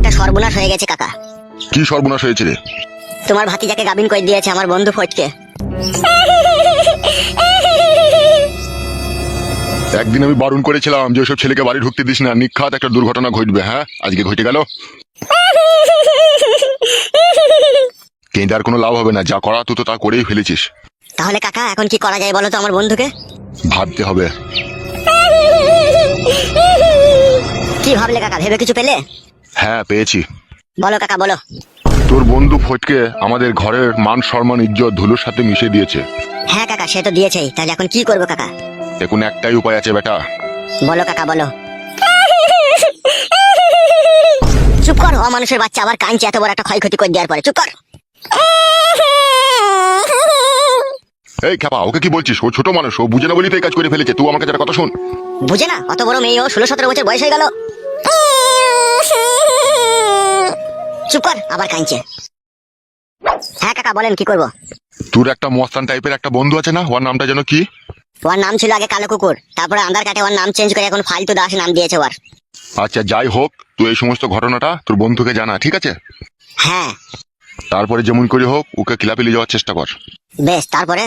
একটা সর্বনাশ হয়ে গেছে কাকা। কি সর্বনাশ হয়েছে রে? তোমার ভাতিজাকে গাবিন করে দিয়েছে আমার বন্ধু ফটকে। একদিন আমি বারণ করেছিলাম যে ওসব ছেলেকে বাড়ি ঢুকতে দিস না নিখাত একটা দুর্ঘটনা ঘটবে হ্যাঁ? আজকে ঘটে গেল। কিন্তু আর কোনো লাভ হবে না যা করা তুই তো তা করেই ফেলেছিস। তাহলে কাকা এখন কি করা যায় বলো তো আমার বন্ধুকে? ভাবতে হবে। কি ভাবলে কাকা ভেবে কিছু পেলে? হ্যাঁ পেয়েছি। বলো কাকা বলো। তোর বন্ধু ফটকে আমাদের ঘরের মান সম্মান ইজ্জত ধুলোর সাথে মিশে দিয়েছে। হ্যাঁ কাকা সে তো দিয়েছেই। তাহলে এখন কি করব কাকা? এখন একটাই উপায় আছে বেটা। বলো কাকা বলো। চুপ কর ও মানুষের বাচ্চা আবার কাঁদছে এত বড় একটা ক্ষয়ক্ষতি করে দেওয়ার পরে। চুপ কর। এই খেপা ওকে কি বলছিস? ও ছোট মানুষ ও বুঝে না বলি তো এই কাজ করে ফেলেছে। তুই আমাকে যারা কথা শোন। বুঝে না? অত বড় মেয়ে ও ষোলো সতেরো বছর বয়স হয়ে গেল। চুপ কর আবার কাঁদছে। হ্যাঁ কাকা বলেন কি করব? তোর একটা মস্তান টাইপের একটা বন্ধু আছে না? ওর নামটা যেন কি? ওর নাম ছিল আগে কালো কুকুর তারপরে আধার কার্ডে ওর নাম চেঞ্জ করে এখন ফালতু দাস নাম দিয়েছে ওর। আচ্ছা যাই হোক তুই এই সমস্ত ঘটনাটা তোর বন্ধুকে জানা ঠিক আছে? হ্যাঁ। তারপরে যেমন করে হোক ওকে ক্লাবে নিয়ে যাওয়ার চেষ্টা কর। বেশ তারপরে?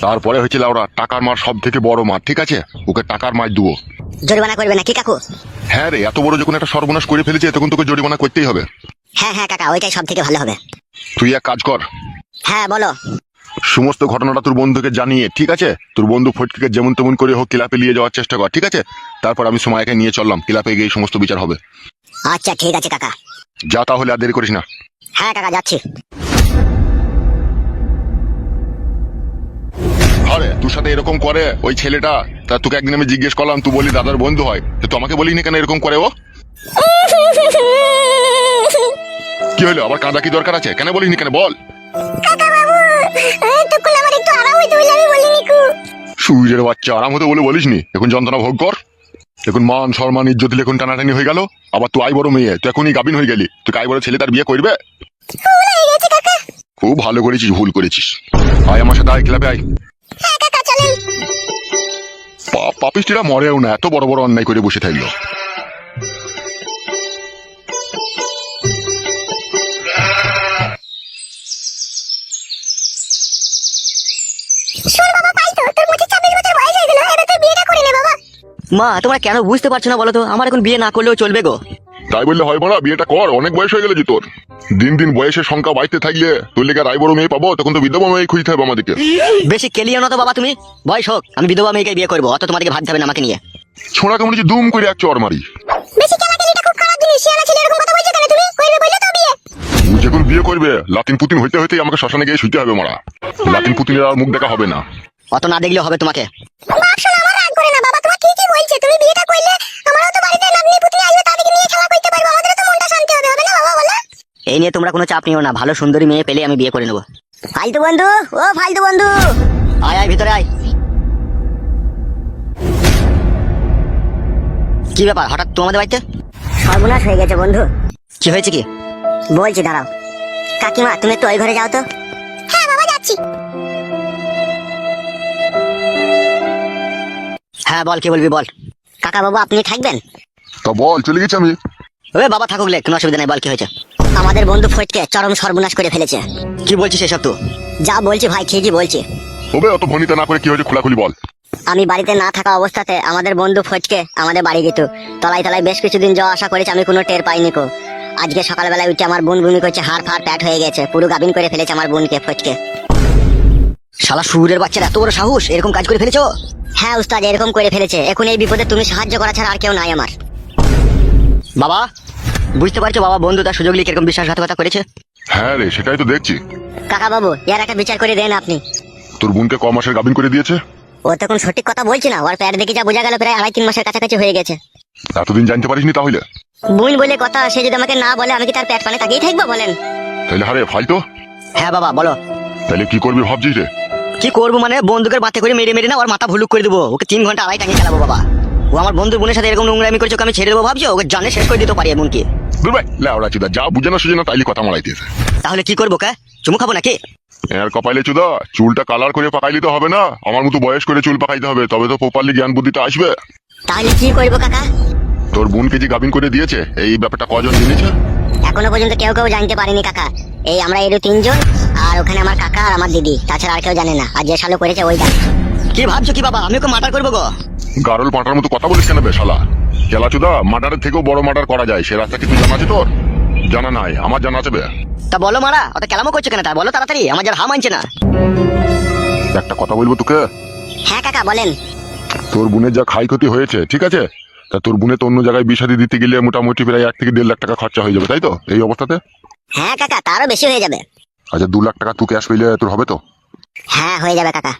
তারপরে হচ্ছে লাউরা টাকার মার সব থেকে বড় মার ঠিক আছে? ওকে টাকার মার দুও জরিমানা করবে না কি কাকু? হ্যাঁ রে এত বড় যখন একটা সর্বনাশ করে ফেলেছে তখন তোকে জরিমানা করতেই হবে। হ্যাঁ হ্যাঁ কাকা ওইটাই সব থেকে ভালো হবে। তুই এক কাজ কর। হ্যাঁ বলো। সমস্ত ঘটনাটা তোর বন্ধুকে জানিয়ে ঠিক আছে? তোর বন্ধু ফটকে যেমন তেমন করে হোক ক্লাবে নিয়ে যাওয়ার চেষ্টা কর ঠিক আছে? তারপর আমি সময়কে নিয়ে চললাম ক্লাবে গিয়ে সমস্ত বিচার হবে। আচ্ছা ঠিক আছে কাকা। যা তাহলে আর দেরি করিস না। হ্যাঁ কাকা যাচ্ছি। আরে তোর সাথে এরকম করে ওই ছেলেটা তা তোকে একদিন আমি জিজ্ঞেস করলাম তুই বলি দাদার বন্ধু হয়। তো তুই বলি বলিনি কেন এরকম করে ও? কি হলো? আবার কাঁদা কি দরকার আছে? কেন বলিনি কেন? বল। সূর্যের বাচ্চা আরাম হতে বলে বলিসনি? এখন যন্ত্রণা ভোগ কর। এখন মান সম্মান ইজ্জত এখন টানাটানি হয়ে গেল। আবার তুই আই বড় মেয়ে তুই এখনই গাবিন হয়ে গেলি। তুই আই বড় ছেলে তার বিয়ে করবে? খুব ভালো করেছিস ভুল করেছিস। আয় আমার সাথে আয় ক্লাবে আয়। পা- পাপিষ্টিরা মরেও না এত বড় বড় অন্যায় করে বসে থাকল। মা তোমরা কেন বুঝতে পারছ না বলো তো? আমার এখন বিয়ে না করলেও চলবে গো। তাই বললে হয় না বিয়েটা কর অনেক বয়স হয়ে গেল যে তোর। দিন দিন বয়সের সংখ্যা বাড়তে থাকলে তোর লেগে রায় বড় মেয়ে পাবো তখন তো বিধবা মেয়ে খুঁজতে হবে আমাদেরকে। বেশি কেলিও না তো বাবা তুমি? বয়স হোক আমি বিধবা মেয়েকে বিয়ে করব অত তোমাদেরকে ভাবতে হবে না আমাকে নিয়ে। ছোঁড়া কেমন দুম করে এক চর মারি। বেশি কেলাকেলিটা খুব খারাপ জিনিস শিয়ানা ছেলে এরকম কথা বলছে কেন তুমি? করবে বললে তো বিয়ে। যখন বিয়ে করবে লাতিন পুতিন হইতে হইতে আমাকে শ্মশানে গিয়ে শুইতে হবে মারা। লাতিন পুতিনের আর মুখ দেখা হবে না। অত না দেখলেও হবে তোমাকে বাপ শোনা আমার রাগ করে না বাবা তোমার তুমি বিয়েটা করলে আমারও তো বাড়িতে নাতনি পুতনি আসবে তাদেরকে নিয়ে খেলা করতে পারব আমাদেরও তো মনটা শান্তি হবে হবে না বাবা বলো? এই নিয়ে তোমরা কোনো চাপ নিও না ভালো সুন্দরী মেয়ে পেলে আমি বিয়ে করে নেব। ফালতু বন্ধু ও ফালতু বন্ধু। আয় আয় ভিতরে আয়। কি ব্যাপার হঠাৎ তোমাদের বাড়িতে? সর্বনাশ হয়ে গেছে বন্ধু। কি হয়েছে কি? বলছি দাঁড়াও। কাকিমা তুমি একটু ওই ঘরে যাও তো। হ্যাঁ বাবা যাচ্ছি। হ্যাঁ বল কি বলবি বল। কাকা বাবু আপনি থাকবেন? তা বল চলে গেছি আমি। ওই বাবা থাকুক লে কোনো অসুবিধা নাই বল কি হয়েছে? আমাদের বন্ধু ফটকে চরম সর্বনাশ করে ফেলেছে। কি বলছিস এসব তো যা বলছি ভাই ঠিকই বলছি। ওবে অত ভনিতা না করে কি হয়েছে খোলাখুলি বল। আমি বাড়িতে না থাকা অবস্থাতে আমাদের বন্ধু ফটকে আমাদের বাড়ি গেত তলায় তলায় বেশ কিছুদিন যাওয়া আসা করেছে আমি কোনো টের পাইনি কো। আজকে সকালবেলায় উঠে আমার বোন ভূমি করছে হাড় ফাড় প্যাট হয়ে গেছে পুরো গাবিন করে ফেলেছে আমার বোনকে ফটকে। শালা সুরের বাচ্চারা এত বড় সাহস এরকম কাজ করে ফেলেছো? হ্যাঁ উস্তাদ এরকম করে ফেলেছে। এখন এই বিপদে তুমি সাহায্য করা ছাড়া আর কেউ নাই আমার। বাবা বুঝতে পারছ বাবা বন্ধু তার সুযোগ নিয়ে কীরকম বিশ্বাসঘাতকতা করেছে? হ্যাঁ রে সেটাই তো দেখছি। কাকা বাবু ইয়ার একটা বিচার করে দেন আপনি। তোর বোনকে ক মাসের গাবিন করে দিয়েছে? ও তখন সঠিক কথা বলছে না ওর প্যাট দেখে যা বোঝা গেল প্রায় আড়াই তিন মাসের কাছাকাছি হয়ে গেছে। এতদিন জানতে পারিসনি তাহলে? বোন বলে কথা সে যদি আমাকে না বলে আমি কি তার পেট পানে তাকিয়ে থাকব বলেন? তাহলে হারে ফালতো। হ্যাঁ বাবা বলো। তাহলে কি করবি ভাবছিস রে? কি করব মানে? বন্দুকের মাথা করে মেরে মেরে না ওর মাথা ভুলুক করে দেবো। ওকে তিন ঘণ্টা আড়াই টাঙিয়ে চালাবো বাবা। ও আমার বন্ধু বোনের সাথে এরকম নোংরামি করছে ওকে আমি ছেড়ে দেবো ভাবছ? ওকে জানে শেষ করে দিতে পারি এমনকি। দূর ভাই লেওড়া চুদা যা বুঝে না সুঝে না তাইলে কথা মারাইতেছে তাহলে কি করব কা? চুমু খাব নাকি? এর কপালে চুদা চুলটা কালার করে পাকাইলে তো হবে না। আমার মতো বয়স করে চুল পাকাইতে হবে তবে তো প্রপারলি জ্ঞান বুদ্ধিটা আসবে। তাহলে কি করব কাকা? তোর বোনকে যে গাবিন করে দিয়েছে এই ব্যাপারটা কজন জেনেছে? এখনও পর্যন্ত কেউ কেউ জানতে পারেনি কাকা। এই আমরা এরু তিনজন আর ওখানে আমার কাকা আর আমার দিদি। তাছাড়া আর কেউ জানে না। আর যে সালো করেছে ওই জানে। কি ভাবছ কি বাবা? আমি ওকে মার্ডার করব গো। গারল পাঁটার মতো কথা বলিস কেন বে শালা? চেলাচুদা মার্ডারের থেকেও বড় মার্ডার করা যায়। সে রাস্তা কি তুই জানা আছে তোর? জানা নাই। আমার জানা আছে বে। তা বলো মারা অত কেলামো করছ কেন তা? বলো তাড়াতাড়ি আমার যার হা মানছে না। একটা কথা বলব তোকে? হ্যাঁ কাকা বলেন। তোর বোনের যা ক্ষয় ক্ষতি হয়েছে ঠিক আছে? তা তোর বোনে তো অন্য জায়গায় বিষাদি দিতে গেলে মোটামুটি প্রায় এক থেকে দেড় লাখ টাকা খরচা হয়ে যাবে তাই তো? এই অবস্থাতে? হ্যাঁ কাকা তারও বেশি হয়ে যাবে। আচ্ছা দু লাখ টাকা তুই ক্যাশ পেলে তোর হবে তো? হ্যাঁ হয়ে যাবে কাকা।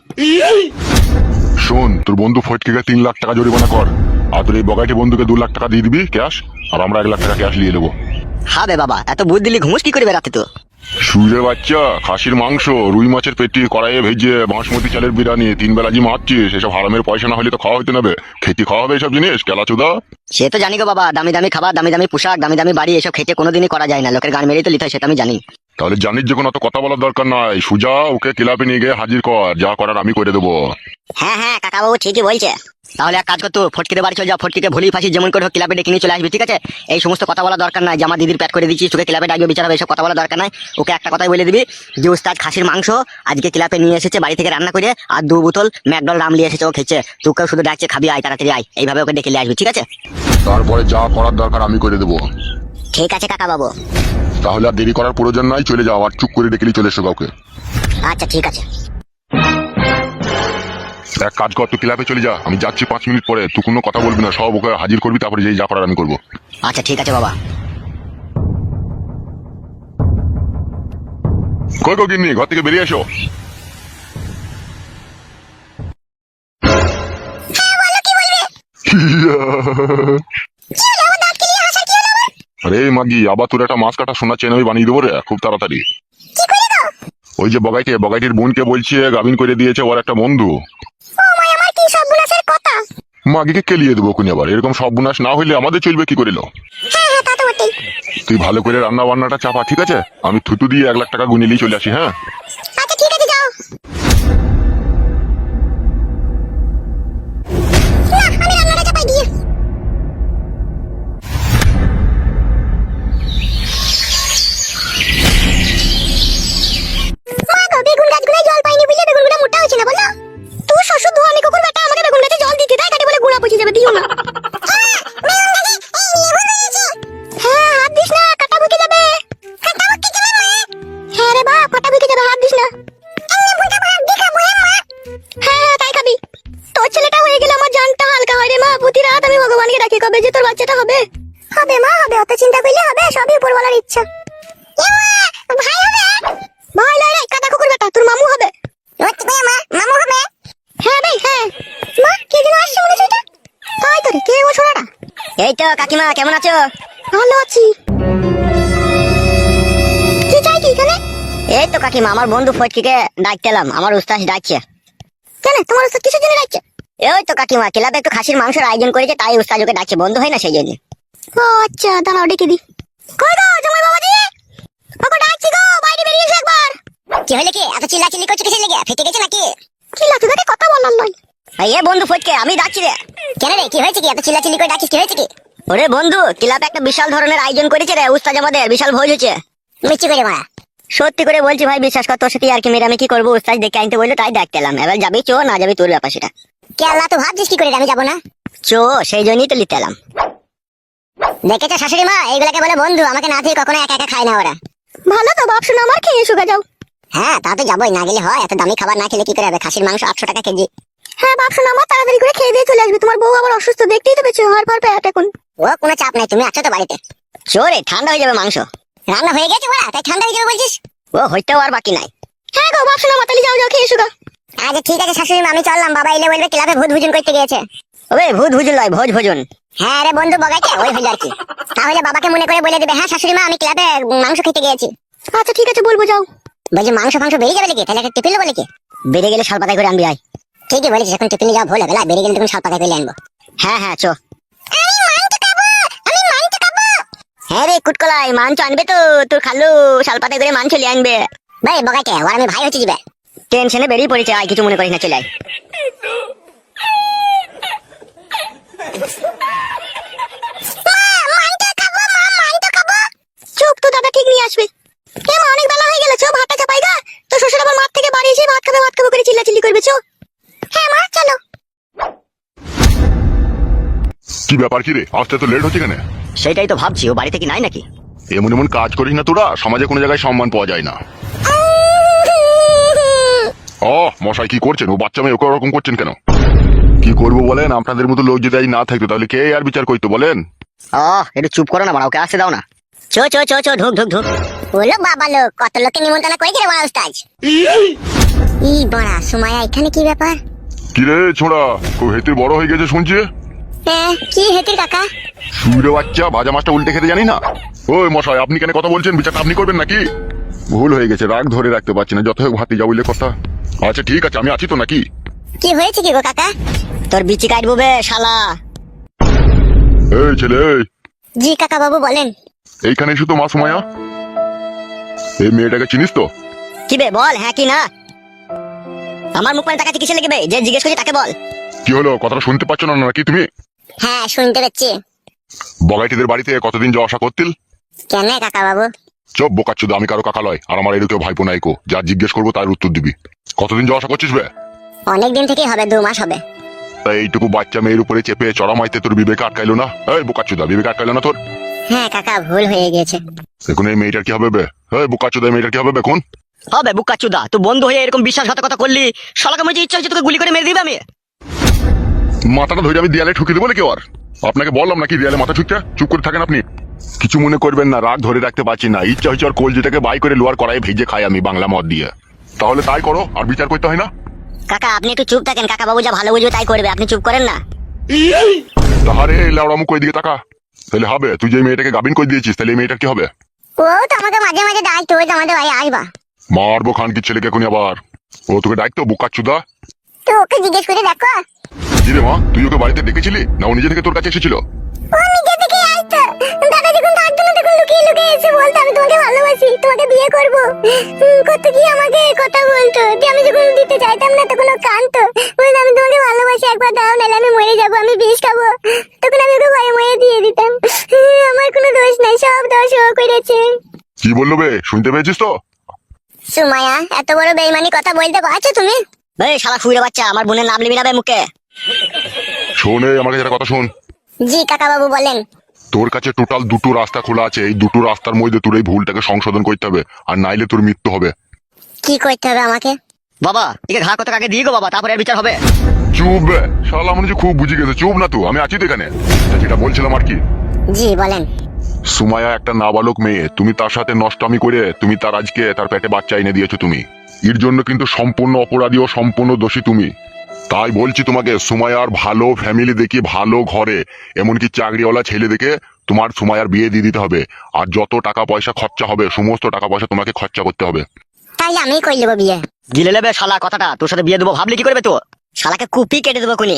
শোন তোর বন্ধু ফটকে তিন লাখ টাকা জরিমানা কর। আর তোর এই বগাইটি বন্ধুকে দু লাখ টাকা দিয়ে দিবি ক্যাশ আর আমরা এক লাখ টাকা ক্যাশ নিয়ে নেব হবে বাবা এত বুদ্ধ দিলি ঘুমুস কি করবে রাতে তো? সুইরের বাচ্চা খাসির মাংস রুই মাছের পেটি কড়াইয়ে ভেজে বাঁশমতি চালের বিরিয়ানি তিন বেলা জি মারছিস এসব হারামের পয়সা না হলে তো খাওয়া হইতে নেবে খেতে খাওয়া হবে এসব জিনিস কেলা চুদা? সে তো জানি গো বাবা দামি দামি খাবার দামি দামি পোশাক দামি দামি বাড়ি এসব খেতে কোনোদিনই করা যায় না লোকের গান মেরেই তো লিতে হয় সেটা আমি জানি। তাহলে জানিস যে কোনো অত কথা বলার দরকার নাই সুজা ওকে ক্লাবে নিয়ে গিয়ে হাজির কর যা করার আমি করে দেবো। হ্যাঁ হ্যাঁ কাকা বাবু ঠিকই বলছে। তাহলে এক কাজ করতো ফটকিতে বাড়ি চলে যাও ফটকিকে ভুলি ফাঁসি যেমন করে হোক ক্লাবে ডেকে নিয়ে চলে আসবি ঠিক আছে? এই সমস্ত কথা বলা দরকার নাই যে আমার দিদির প্যাট করে দিচ্ছিস তোকে ক্লাবে ডাকবে বিচার হবে এসব কথা বলা দরকার নাই। ওকে একটা কথাই বলে দিবি যে উস্তাদ খাসির মাংস আজকে ক্লাবে নিয়ে এসেছে বাড়ি থেকে রান্না করে আর দু বোতল ম্যাকডল রাম নিয়ে এসেছে ও খেয়েছে। তোকেও শুধু ডাকছে খাবি আয় তাড়াতাড়ি আয়। এইভাবে ওকে ডেকে নিয়ে আসবি ঠিক আছে? তারপরে যা করার দরকার আমি করে দেবো। ঠিক আছে কাকা বাবু তাহলে আর দেরি করার প্রয়োজন নাই চলে যাও আর চুপ করে ডেকেলি চলে এসো কাউকে। আচ্ছা ঠিক আছে। এক কাজ কর তুই ক্লাবে চলে যা। আমি যাচ্ছি পাঁচ মিনিট পরে। তুই কোনো কথা বলবি না সব ওকে হাজির করবি তারপরে যেই যা করার আমি করব। আচ্ছা ঠিক আছে বাবা। কই কো গিন্নি ঘর থেকে বেরিয়ে এসো। আরে মাগি আবার তোর একটা মাছ কাটা সোনা চেন আমি বানিয়ে দেবো রে খুব তাড়াতাড়ি। ওই যে বগাইটে বগাইটির বোনকে বলছে গাবিন করে দিয়েছে ওর একটা বন্ধু। মাগিকে কেলিয়ে দেবো কোন আবার? এরকম সব গুনাশ না হইলে আমাদের চলবে কি করিল হ্যাঁ হ্যাঁ তুই ভালো করে রান্না বান্নাটা চাপা ঠিক আছে? আমি থুতু দিয়ে এক লাখ টাকা গুনিলেই চলে আসি হ্যাঁ? উপরওয়ালার ভাই হবে? ভাই লয় রে কাটা কুকুর বেটা তোর মামু হবে। মামু হবে? হ্যাঁ ভাই হ্যাঁ। মা কে যেন আসছে মনে হচ্ছে তাই তো রে কে ও ছোড়াটা এই তো কাকিমা কেমন আছো? ভালো আছি। কি চাই কি এখানে? এই তো কাকিমা আমার বন্ধু ফটকিকে ডাকতে এলাম আমার উস্তাদ ডাকছে। কেন? তোমার ওসব কিসের জন্য ডাকছে? ওই তো কাকিমা ক্লাবে একটু খাসির মাংসের আয়োজন করেছে তাই উস্তাদ ওকে ডাকছে বন্ধু হয় না সেই জন্য। ও আচ্ছা দাঁড়াও ডেকে দি কই গো জামাই বাবাজি ওকে ডাকছি গো বাইরে বেরিয়ে এসো একবার। কি হলে কি? এত চিল্লা চিল্লি করছ কিসের লেগে? ফেটে গেছে নাকি? কি লাগছে কথা বলার নয়। এই বন্ধু ফটকে আমি ডাকছি রে। কেন রে কি হয়েছে কি? এত চিল্লা চিল্লি করে ডাকিস কি হয়েছে কি? ওরে বন্ধু ক্লাবে একটা বিশাল ধরনের আয়োজন করেছে রে উস্তাদ আমাদের বিশাল ভোজ হচ্ছে মিষ্টি করে মারা। সত্যি করে বলছি ভাই বিশ্বাস কর তোর সাথে আর কি মেরে আমি কি করব? উস্তাদ দেখে আনতে বলল তাই ডাকতে এলাম এবার যাবি চো না যাবি তোর ব্যাপার সেটা। কে আল্লাহ তো ভাবছিস কি করে আমি যাব না? চো সেই জন্যই তো এলাম। দেখেছ শাশুড়ি মা? এইগুলাকে বলে বন্ধু আমাকে না দিয়ে কখনো একা একা খায় না ওরা। ভালো তো বাপ শোনা আমার খেয়ে এসো যাও? হ্যাঁ তা তো যাবোই না গেলে হয় এত দামি খাবার না খেলে কি করে হবে? খাসির মাংস আটশো টাকা কেজি। হ্যাঁ বাপ শোনা আমার তাড়াতাড়ি করে খেয়ে দিয়ে চলে আসবে। তোমার বউ আবার অসুস্থ দেখতেই তো পেয়েছ হার ফার প্যাট এখন। ও কোনো চাপ নাই তুমি আছো তো বাড়িতে। চোরে ঠান্ডা হয়ে যাবে মাংস। রান্না হয়ে গেছে ওরা তাই ঠান্ডা হয়ে যাবে বলছিস? ও হইতেও আর বাকি নাই। হ্যাঁ গো বাপ শোনা মাতালি যাও যাও খেয়ে গা আচ্ছা ঠিক আছে শাশুড়ি আমি চললাম বাবা এলে বলবে ক্লাবে ভূত ভুজন করতে গিয়েছে। ওবে ভূত ভুজন লয় ভোজ ভোজন। হ্যাঁ রে বন্ধু বগাইছে ওই হইল আর কি। তাহলে বাবাকে মনে করে বলে দিবে হ্যাঁ শাশুড়ি মা আমি ক্লাবে মাংস খেতে গিয়েছি। আচ্ছা ঠিক আছে বলব যাও। বলছি মাংস ফাংস বেরিয়ে যাবে নাকি? তাহলে একটা টিফিন বলে কি বেড়ে গেলে করে আনবি আয়। ঠিকই বলেছিস এখন টিফিনে যাওয়া ভুল হবে না বেরিয়ে গেলে তখন করে আনব। হ্যাঁ হ্যাঁ চো। হ্যাঁ রে কুটকলাই মাংস আনবে তো তোর খালু শাল পাতায় করে মাংস লিয়ে আনবে। ভাই বগাইকে ওর আমি ভাই হচ্ছে যাবে টেনশনে বেরিয়ে পড়েছে আয় কিছু মনে করিস না চলে আয়। চুপ তো আসবে। এ মা অনেক বেলা হয়ে গেল চো ভাতটা চাপাই গা। তো শ্বশুর আবার মাঠ থেকে বাড়ি এসে ভাত খাবে ভাত খাবে করে চিল্লাচিল্লি করবে চো। হ্যাঁ মা চলো। কি ব্যাপার কি রে? আসতে তো লেট হচ্ছে কেন? সেটাই তো ভাবছি ও বাড়িতে কি নাই নাকি? এমন এমন কাজ করিস না তোরা সমাজে কোনো জায়গায় সম্মান পাওয়া যায় না। ও মশাই কি করছেন? ও বাচ্চা মেয়ে ওকে ওরকম করছেন কেন? কি করব বলেন? আপনাদের মতো লোক যদি আজ না থাকতো তাহলে কে আর বিচার করতো বলেন? আহ একটু চুপ করো না বাড়া ওকে আসতে দাও না। চো চো চো চো ঢুক ঢুক ঢুক। বলো বাবা লোক কত লোককে নিমন্ত্রণ করে দিলে বড়া উস্তাজ? ই বড়া সুমায়া এখানে কি ব্যাপার? কি রে ছোড়া খুব হেতির বড় হয়ে গেছে শুনছি? হ্যাঁ কি হেতির কাকা? সুরে বাচ্চা ভাজা মাছটা উল্টে খেতে জানি না? ওই মশাই আপনি কেন কথা বলছেন? বিচারটা আপনি করবেন নাকি? ভুল হয়ে গেছে রাগ ধরে রাখতে পারছি না যত হোক ভাতি যা বললে কথা। আচ্ছা ঠিক আছে আমি আছি তো নাকি? কি হয়েছে কি গো কাকা? তোর বিচি কাটবো বে শালা। এই ছেলে জি কাকা বাবু বলেন। এইখানে এসে তো মাস মায়া এই মেয়েটাকে চিনিস তো? কি বে বল হ্যাঁ কি না? আমার মুখ মানে তাকাচ্ছি কিসে লেগে যে জিজ্ঞেস করছি তাকে বল। কি হলো? কথাটা শুনতে পাচ্ছ না নাকি তুমি? হ্যাঁ শুনতে পাচ্ছি। বগাইটিদের বাড়িতে কতদিন যাওয়া আসা করতিল? কেন কাকা বাবু চপ বোকাচ্ছুদা আমি কারও কাকা লয় আর আমার এদিকে ভাইপো নাইকো। যা জিজ্ঞেস করব তার উত্তর দিবি। কতদিন যাওয়া আসা করছিস বে? অনেক দিন থেকেই হবে দু মাস হবে। তা এইটুকু বাচ্চা মেয়ের উপরে চেপে চড়া মাইতে তোর বিবেকে আটকাইলো না? এই বোকাচ্ছুদা বিবেকে আটকাইলো না তোর? হ্যাঁ কাকা ভুল হয়ে গেছে। এখন এই মেয়েটার কি হবে বে? এই বোকাচ্ছুদা এই মেয়েটার কি হবে বেখন হবে বুকা চুদা তুই বন্ধু হয়ে এরকম বিশ্বাসঘাতকতা করলি শালাকে হচ্ছে ইচ্ছা হচ্ছে তোকে গুলি করে মেরে দিবে আমি? মাথাটা ধরে আমি দেয়ালে ঠুকে দেবো নাকি আর আপনাকে বললাম নাকি দেয়ালে মাথা ঠুকতে? চুপ করে থাকেন আপনি। কিছু মনে করবেন না রাগ ধরে রাখতে পারছি না। ইচ্ছা হচ্ছে আর কলজিটাকে বাই করে লোয়ার করাই ভেজে খাই আমি বাংলা মদ দিয়ে। তাহলে তাই করো আর বিচার করতে হয় না? কাকা আপনি একটু চুপ থাকেন। কাকা বাবু যা ভালো বুঝবে তাই করবে। আপনি চুপ করেন না। তাহারে লাউড়া মুখ ওই দিকে তাকা? তাহলে হবে তুই যে মেয়েটাকে গাবিন করে দিয়েছিস তাহলে এই মেয়েটার কি হবে? ও তো আমাকে মাঝে মাঝে দায়িত্ব ওই তো আমাদের বাড়ি আসবা। মারবো খান কি ছেলেকে এখনই আবার। ও তোকে ডাকতো বোকাচ্ছুদা তো ওকে জিজ্ঞেস করে দেখো। কি রে মা তুই ওকে বাড়িতে ডেকেছিলি? না ও নিজে থেকে তোর কাছে এসেছিল? ও নিজে থেকে আসতো। তখন লুকিয়ে লুকিয়ে এসে বলতো আমি তোমাকে ভালোবাসি তোমাকে বিয়ে করব। কত কি আমাকে কথা বলতো যে আমি যখন দিতে চাইতাম না তখন ও কাঁদতো। বলতো আমি তোমাকে ভালোবাসি একবার দাও নাহলে আমি মরে যাব আমি বিষ খাব। তখন আমি ওকে ভয়ে মরে দিয়ে দিতাম। আমার কোনো দোষ নাই সব দোষ ও করেছে। কি বলল বে? শুনতে পেয়েছিস তো? সুমায়া এত বড় বেইমানি কথা বলতে পারছ তুমি? এই শালা শুয়ে বাচ্চা আমার বোনের নাম লিবি না বে মুখে? শোন আমার কাছে একটা কথা শোন। জি কাকা বাবু বলেন। তোর কাছে টোটাল দুটো রাস্তা খোলা আছে এই দুটো রাস্তার মধ্যে তোর এই ভুলটাকে সংশোধন করতে হবে আর নাইলে তোর মৃত্যু হবে। কি করতে হবে আমাকে? বাবা একে ঘা কথা কাকে দিয়ে গো বাবা তারপরে আর বিচার হবে। চুপ বে শালা মনে হচ্ছে খুব বুঝে গেছে চুপ না তো আমি আছি তো এখানে। তা যেটা বলছিলাম আর কি। জি বলেন। সুমায়া একটা নাবালক মেয়ে তুমি তার সাথে নষ্টামি করে তুমি তার আজকে তার পেটে বাচ্চা এনে দিয়েছ তুমি। এর জন্য কিন্তু সম্পূর্ণ অপরাধী ও সম্পূর্ণ দোষী তুমি। তাই বলছি তোমাকে সুমায়ার ভালো ফ্যামিলি দেখি ভালো ঘরে। এমনকি চাকরিওয়ালা ছেলে দেখে তোমার সুমায়ার বিয়ে দিয়ে দিতে হবে। আর যত টাকা পয়সা খরচা হবে সমস্ত টাকা পয়সা তোমাকে খরচা করতে হবে। তাইলে আমি করে নেব বিয়ে? গিলে নেবে শালা কথাটা তোর সাথে বিয়ে দেবো ভাবলি কি করবে তো? শালাকে কুপি কেটে দেবো কোনি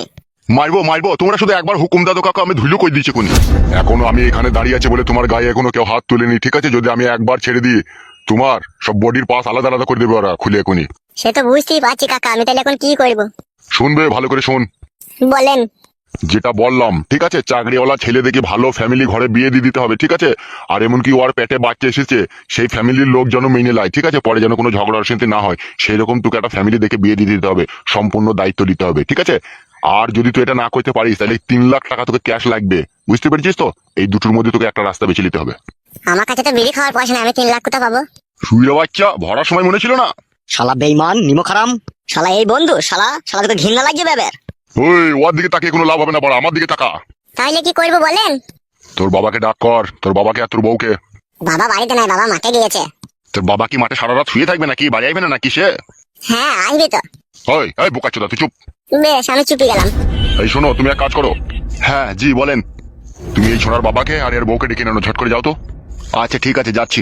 মারবো মারবো তোমরা শুধু একবার হুকুম দাদো কাকা আমি ধুলো করে দিচ্ছি কোনি এখনও আমি এখানে দাঁড়িয়ে আছে বলে তোমার গায়ে এখনও কেউ হাত তুলেনি ঠিক আছে? যদি আমি একবার ছেড়ে দিই তোমার সব বডির পাস আলাদা আলাদা করে দেবে ওরা খুলে এখনই সে তো বুঝতেই পারছি কাকা আমি তাহলে এখন কি করব? শুনবে ভালো করে শোন। বলেন। যেটা বললাম ঠিক আছে? চাকরিওয়ালা ছেলে দেখে ভালো ফ্যামিলি ঘরে বিয়ে দিয়ে দিতে হবে ঠিক আছে? আর এমনকি ওর পেটে বাচ্চা এসেছে সেই ফ্যামিলির লোক যেন মেনে লায় ঠিক আছে? পরে যেন কোনো ঝগড়া অশান্তি না হয় সেই রকম তোকে একটা ফ্যামিলি দেখে বিয়ে দিয়ে দিতে হবে সম্পূর্ণ দায়িত্ব নিতে হবে ঠিক আছে? আর যদি তুই এটা না করতে পারিস তাহলে তিন লাখ টাকা তোকে ক্যাশ লাগবে বুঝতে পেরেছিস তো? এই দুটোর মধ্যে তোকে একটা রাস্তা বেছে নিতে হবে। আমার কাছে তো বিড়ি খাওয়ার পয়সা নেই আমি তিন লাখ কোথা পাবো? সুইরা বাচ্চা ভরার সময় মনে ছিল না? শালা বেইমান নিমো খারাম শালা এই বন্ধু শালা শালা তোকে ঘৃণা লাগছে বেবের ওই ওর দিকে তাকিয়ে কোনো লাভ হবে না বড়। আমার দিকে তাকা। তাহলে কি করব বলেন? তোর বাবাকে ডাক কর। তোর বাবাকে আর তোর বউকে। বাবা বাড়িতে নাই বাবা মাঠে গিয়েছে। তোর বাবা কি মাঠে সারা রাত শুয়ে থাকবে নাকি? বাড়ি আসবে না নাকি সে? হ্যাঁ আসবি তো। ওই এই বোকাচ্চোদা তুই চুপ। বেশ আমি চুপি গেলাম। এই শোনো তুমি এক কাজ করো। হ্যাঁ জি বলেন। তুমি এই ছোড়ার বাবাকে আর এর বউকে ডেকে নেনো ঝট করে যাও তো। আচ্ছা ঠিক আছে যাচ্ছি।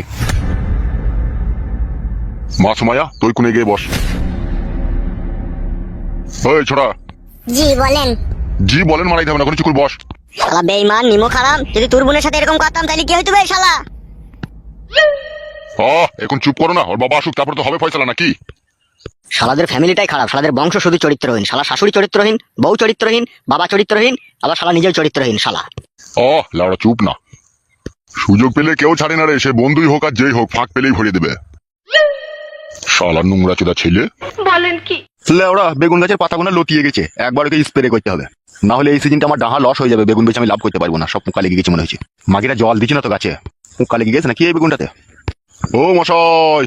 মা সুমায়া তুই কোনে গিয়ে বস। ওই ছোড়া। জি বলেন। জি বলেন মারাইতে হবে না কোনো চুকুর বস। শালা বেইমান নিমো খারাম যদি তোর বোনের সাথে এরকম করতাম তাহলে কি হইতো বে শালা? ও এখন চুপ করো না ওর বাবা আসুক তারপর তো হবে ফয়সালা নাকি? শালাদের ফ্যামিলিটাই খারাপ শালাদের বংশ শুধু চরিত্রহীন শালা শাশুড়ি চরিত্রহীন বউ চরিত্রহীন বাবা চরিত্রহীন আবার শালা নিজেও চরিত্রহীন শালা। ও লাউড়া চুপ না। সুযোগ পেলে কেউ ছাড়ে না রে সে বন্ধুই হোক আর যেই হোক ফাঁক পেলেই ভরিয়ে দেবে। শালা নোংরা চোদা ছেলে। ওরা বেগুন গাছের পাতাগুলো লতিয়ে গেছে। একবার ওকে স্প্রে করতে হবে। না হলে এই সিজনটা আমার ডাহা লস হয়ে যাবে। বেগুন বেছে আমি লাভ করতে পারব না। সব পোকা লেগে গেছে মনে হচ্ছে মাগিরা জল দিচ্ছে না তো গাছে। পোকা লেগে গেছে নাকি এই বেগুনটাতে? ও মশাই!